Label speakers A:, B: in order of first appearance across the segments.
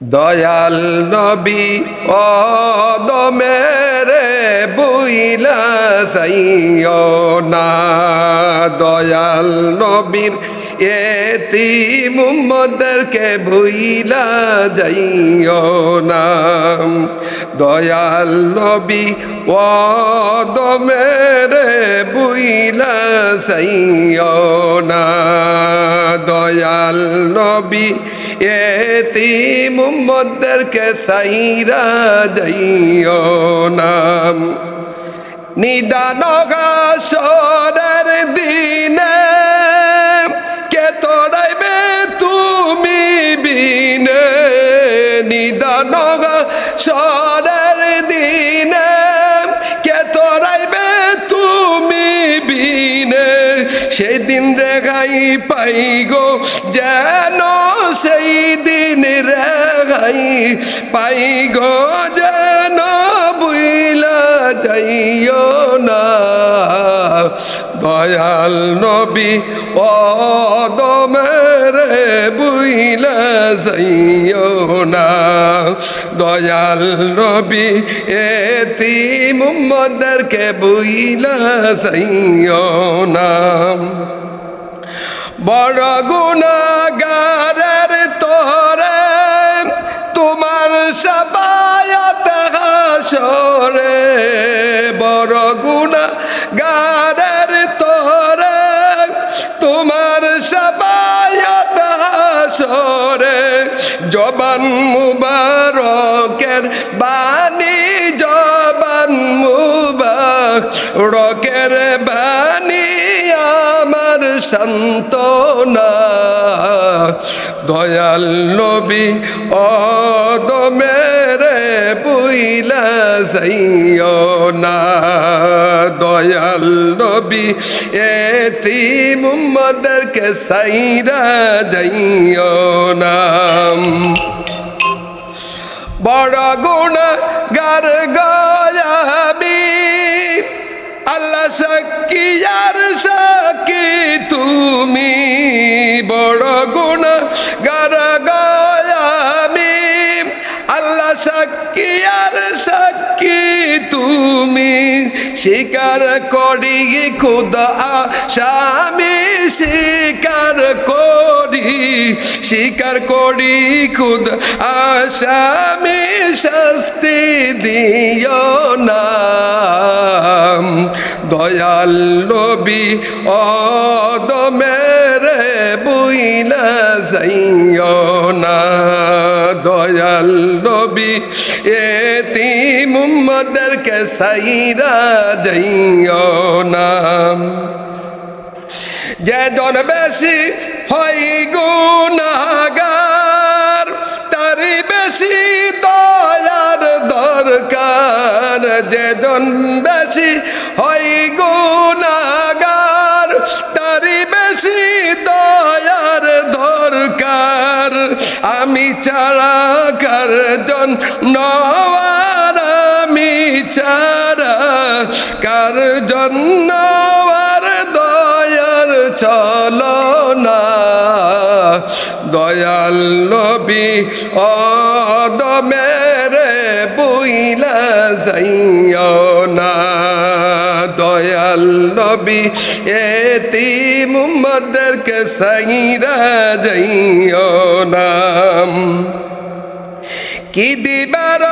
A: দয়াল নবী ও দমেরে বুইলা সাইও না দয়াল নবীর এতি মুম্মদেরকে ভুইলা যাইও না দয়াল নবী ও দমেরে বুইলা সাইও না দয়াল নবী এতি মুম্মদেরকে সাইরা যাইও নাম নিদান সরের দিনে কে তোড়াইবে তুমি বিনে? নিদান সরের সেদিন রেখাই পাই গো, যেন সেই দিন রেখাই পাই গো, যেন বুইলা যাইও না। দয়াল নবী দমেরে বুইলা যাইও না। দয়াল নবী এতি মুম্মদেরকে বুইলা যাইও না। বড় গুণাগারের তোরে, তোমার সবায়াত হাসরে। বড় গুণাগারের তোরে, তোমার সবায়াত হাসরে। জবান মুবারকের বাণী, জবান মুবারকের বাণী সন্তনা দয়াল নবী অদমেরে বুইলা যাইও না। দয়াল নবী এতি মুম্মদেরকে সাইরা যাইও বড় গুণ গার গয়াবি সাক্ষী সাক্ষী তুমি বড় গুণ গর গায়ামি আল্লাহ সাক্ষী সাক্ষী তুমি স্বীকার করি খুদা স্বামী স্বীকার করি স্বীকার করি খুদ আসামি, শাস্তি দিও না দয়াল নবী অদমেরে বুইলা যাইও না। দয়াল নবী এতি মুম্মদেরকে সাইরা যাইও না। যে জন বেশি হয় গুনাগার তারি বেশি দয়ার দরকার। যে জন বেশি হয় গুনাগার তারি বেশি দয়ার দরকার। আমি ছাড়া কার জন নওয়ার আমি ছাড়া কার জন্য আর দয়ার চলো না দয়াল নবী অদমেরে বুইলা যাইও নবী এতি মুম্মদেরকে সাইরা যাইও না কি দিবার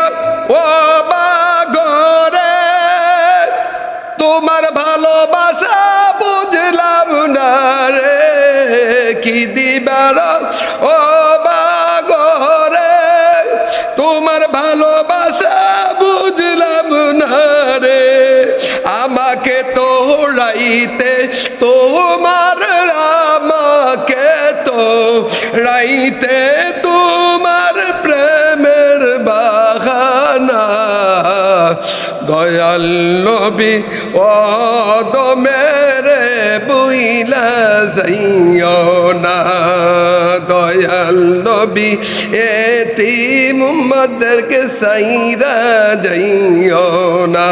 A: ও বাগরে তোমার ভালোবাসা বুঝলাম না রে। কি দিবার ও বাগরে তোমার ভালোবাসা রাইতে তোমার আমাকে তো, রাইতে তোমার প্রেমের বাহানা। দয়াল নবী অদমেরে বুইলা যাইও না। দয়াল নবী এতি মুম্মদেরকে সাইরা যাইও না।